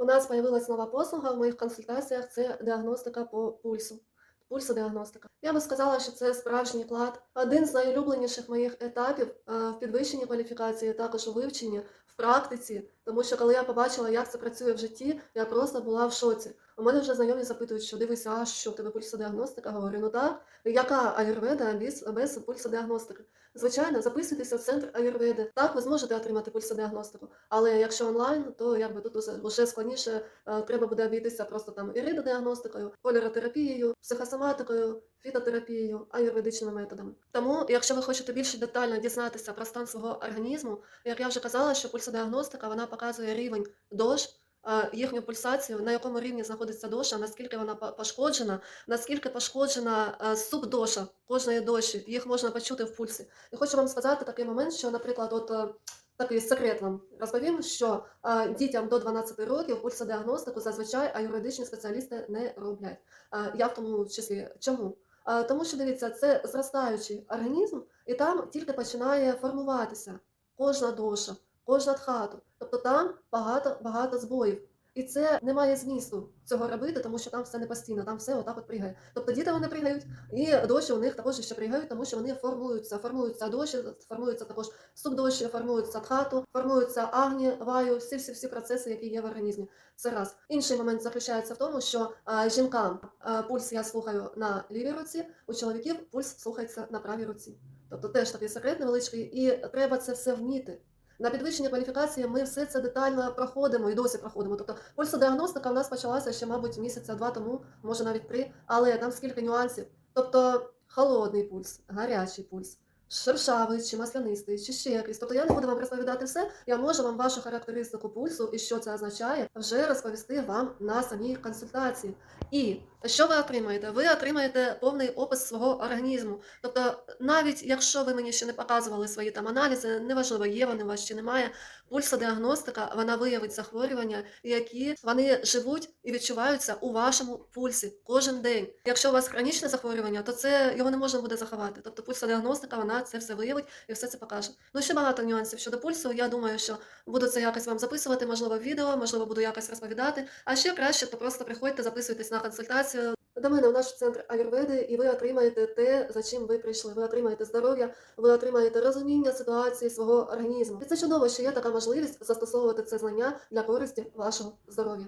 У нас появилась нова послуга в моїх консультаціях це діагностика по пульсу. Пульсодіагностика. Я би сказала, що це справжній клад. Один з найулюбленіших моїх етапів е, в підвищенні кваліфікації, також у вивченні, в практиці. Тому що коли я побачила, як це працює в житті, я просто була в шоці. У мене вже знайомі запитують, що дивися, а що в тебе пульсодіагностика? Говорю, ну так, яка аюрведа без, без пульсодіагностики? Звичайно, записуйтеся в центр аюрведи. Так, ви зможете отримати пульсодіагностику, але якщо онлайн, то якби тут вже складніше е, треба буде обійтися просто там іридодіагностикою, поліротерапією, психосоматикою, фітотерапією, аюрведичними методами. Тому, якщо ви хочете більш детально дізнатися про стан свого організму, як я вже казала, що пульсодіагностика вона показує рівень дож. е, Їхню пульсацію, на якому рівні знаходиться доша, наскільки вона пошкоджена, наскільки пошкоджена е, субдоша кожної доші, їх можна почути в пульсі. І хочу вам сказати такий момент, що, наприклад, от е, такий секрет вам розповім, що дітям до 12 років пульсодіагностику зазвичай аюрведичні спеціалісти не роблять. Я в тому числі. Чому? Тому що дивіться, це зростаючий організм, і там тільки починає формуватися кожна доша, кожна тхату. Тобто там багато багато збоїв. І це не має змісту цього робити, тому що там все не постійно, там все отак от пригає. Тобто діти вони пригають, і доші у них також ще пригають, тому що вони формуються, формуються доші, формуються також субдоші, формуються тхату, формуються агні, ваю, всі всі всі процеси, які є в організмі. Це раз. Інший момент заключається в тому, що а, жінкам а, пульс я слухаю на лівій руці, у чоловіків пульс слухається на правій руці. Тобто теж такий секрет невеличкий, і треба це все вміти. На підвищення кваліфікації ми все це детально проходимо і досі проходимо. Тобто пульсодіагностика в нас почалася ще, мабуть, місяця два тому, може навіть три, але там скільки нюансів. Тобто холодний пульс, гарячий пульс, шершавий чи маслянистий, чи ще якийсь. Тобто я не буду вам розповідати все. Я можу вам вашу характеристику пульсу і що це означає, вже розповісти вам на самій консультації. І що ви отримаєте? Ви отримаєте повний опис свого організму. Тобто, навіть якщо ви мені ще не показували свої там аналізи, неважливо, є вони у вас чи немає. Пульсодіагностика вона виявить захворювання, які вони живуть і відчуваються у вашому пульсі кожен день. Якщо у вас хронічне захворювання, то це його не можна буде заховати. Тобто пульсодіагностика вона це все виявить і все це покаже. Ну ще багато нюансів щодо пульсу. Я думаю, що буду це якось вам записувати, можливо, в відео, можливо, буду якось розповідати. А ще краще, то просто приходьте, записуйтесь на консультацію. До мене у наш центр аюрведи, і ви отримаєте те, за чим ви прийшли. Ви отримаєте здоров'я, ви отримаєте розуміння ситуації свого організму. І це чудово, що є така можливість застосовувати це знання для користі вашого здоров'я.